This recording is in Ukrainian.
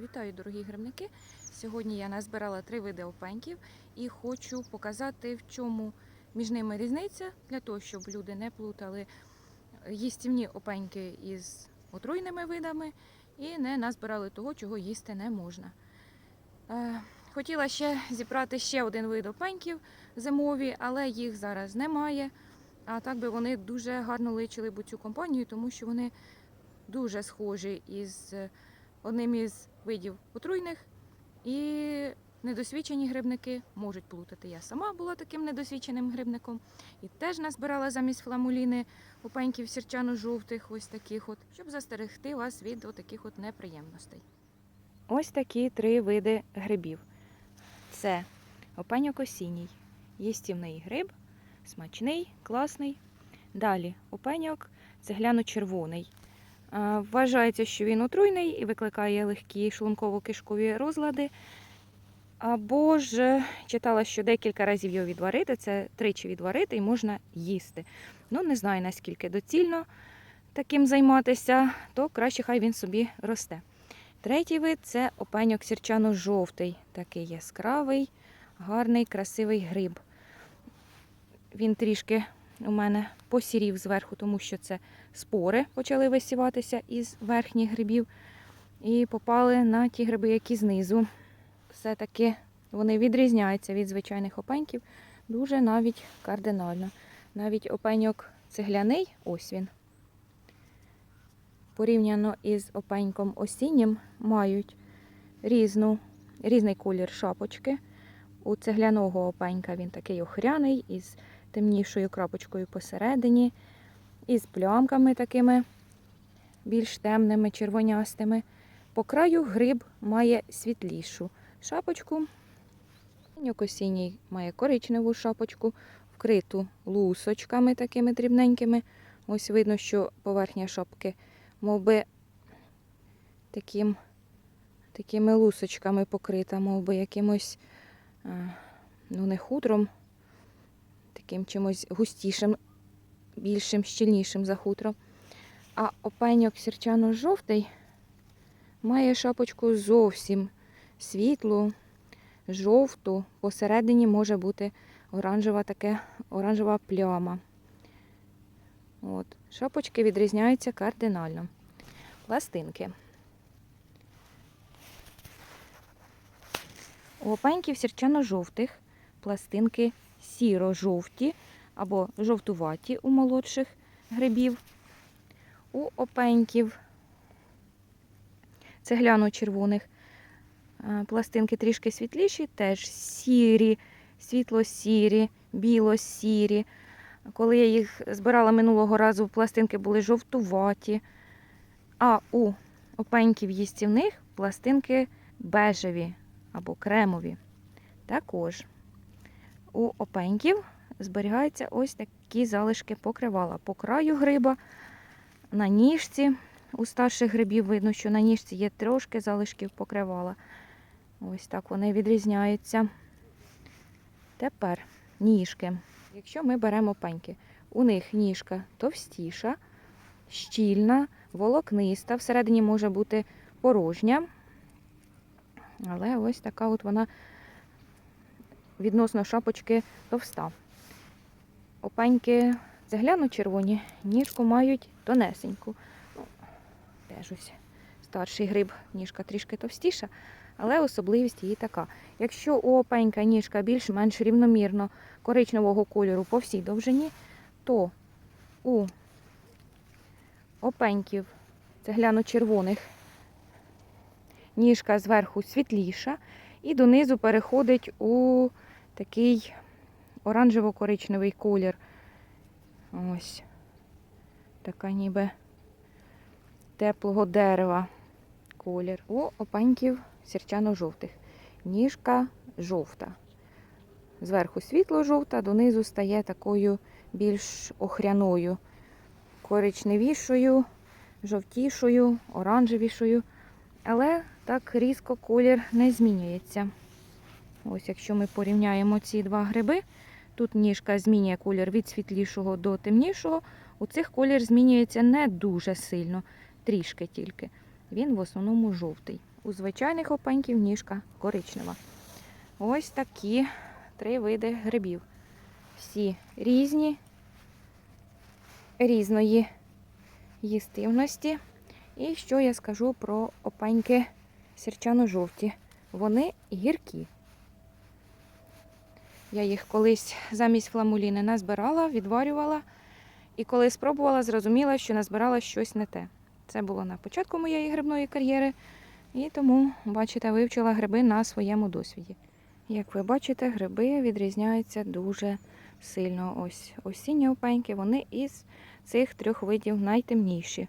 Вітаю, дорогі грибники! Сьогодні я назбирала три види опеньків і хочу показати, в чому між ними різниця, для того, щоб люди не плутали їстівні опеньки із отруйними видами і не назбирали того, чого їсти не можна. Е, Хотіла ще зібрати ще один вид опеньків зимові, але їх зараз немає. А так би вони дуже гарно личили б цю компанію, тому що вони дуже схожі із одним із видів отруйних, і недосвідчені грибники можуть плутати. Я сама була таким недосвідченим грибником і теж назбирала замість фламуліни опеньків сірчано-жовтих, ось таких от, щоб застерегти вас від таких от неприємностей. Ось такі три види грибів. Це опеньок осінній, їстівний гриб, смачний, класний. Далі опеньок цегляно-червоний. Е, Вважається, що він отруйний і викликає легкі шлунково-кишкові розлади. Або ж е, читала, що декілька разів його відварити, це тричі відварити і можна їсти. Ну, не знаю, наскільки доцільно таким займатися, то краще хай він собі росте. Третій вид це опеньок сірчано-жовтий, такий яскравий, гарний, красивий гриб. Він трішки у мене посірів зверху, тому що це спори почали висіватися із верхніх грибів і попали на ті гриби, які знизу. Все-таки вони відрізняються від звичайних опеньків дуже навіть кардинально. Навіть опеньок цегляний, ось він. Порівняно із опеньком осіннім мають різну, різний колір шапочки. У цегляного опенька він такий охряний, із темнішою крапочкою посередині, із плямками такими більш темними, червонястими. По краю гриб має світлішу шапочку. Пеньок осінній має коричневу шапочку, вкриту лусочками такими дрібненькими. Ось видно, що поверхня шапки мов би, таким, такими лусочками покрита, мов би якимось, ну не хутром, таким чимось густішим, більшим, щільнішим за хутро. А опеньок сірчано-жовтий має шапочку зовсім світлу, жовту, посередині може бути оранжева таке, оранжева пляма. От. Шапочки відрізняються кардинально. Пластинки. У опеньків сірчано-жовтих пластинки сіро-жовті або жовтуваті у молодших грибів. У опеньків цегляно-червоних е, пластинки трішки світліші, теж сірі, світло-сірі, біло-сірі. Коли я їх збирала минулого разу, пластинки були жовтуваті. А у опеньків їстівних пластинки бежеві або кремові. Також у опеньків зберігаються ось такі залишки покривала. По краю гриба, на ніжці. У старших грибів видно, що на ніжці є трошки залишків покривала. Ось так вони відрізняються. Тепер ніжки. Якщо ми беремо пеньки, у них ніжка товстіша, щільна, волокниста, всередині може бути порожня. Але ось така от вона відносно шапочки товста. Опеньки цегляно-червоні, ніжку мають тонесеньку. Ну, теж ось старший гриб, ніжка трішки товстіша, але особливість її така. Якщо у опенька ніжка більш-менш рівномірно коричневого кольору по всій довжині, то у опеньків цегляно-червоних ніжка зверху світліша і донизу переходить у такий оранжево-коричневий колір. Ось така ніби теплого дерева колір. У опеньків сірчано-жовтих. Ніжка жовта. Зверху світло-жовта, донизу стає такою більш охряною, коричневішою, жовтішою, оранжевішою. Але так різко колір не змінюється. Ось якщо ми порівняємо ці два гриби, тут ніжка змінює колір від світлішого до темнішого. У цих колір змінюється не дуже сильно, трішки тільки. Він в основному жовтий. У звичайних опеньків ніжка коричнева. Ось такі три види грибів. Всі різні, різної їстивності. І що я скажу про опеньки сірчано-жовті? Вони гіркі. Я їх колись замість фламуліни назбирала, відварювала. І коли спробувала, зрозуміла, що назбирала щось не те. Це було на початку моєї грибної кар'єри. І тому, бачите, вивчила гриби на своєму досвіді. Як ви бачите, гриби відрізняються дуже сильно. Ось осінні опеньки, вони із цих трьох видів найтемніші.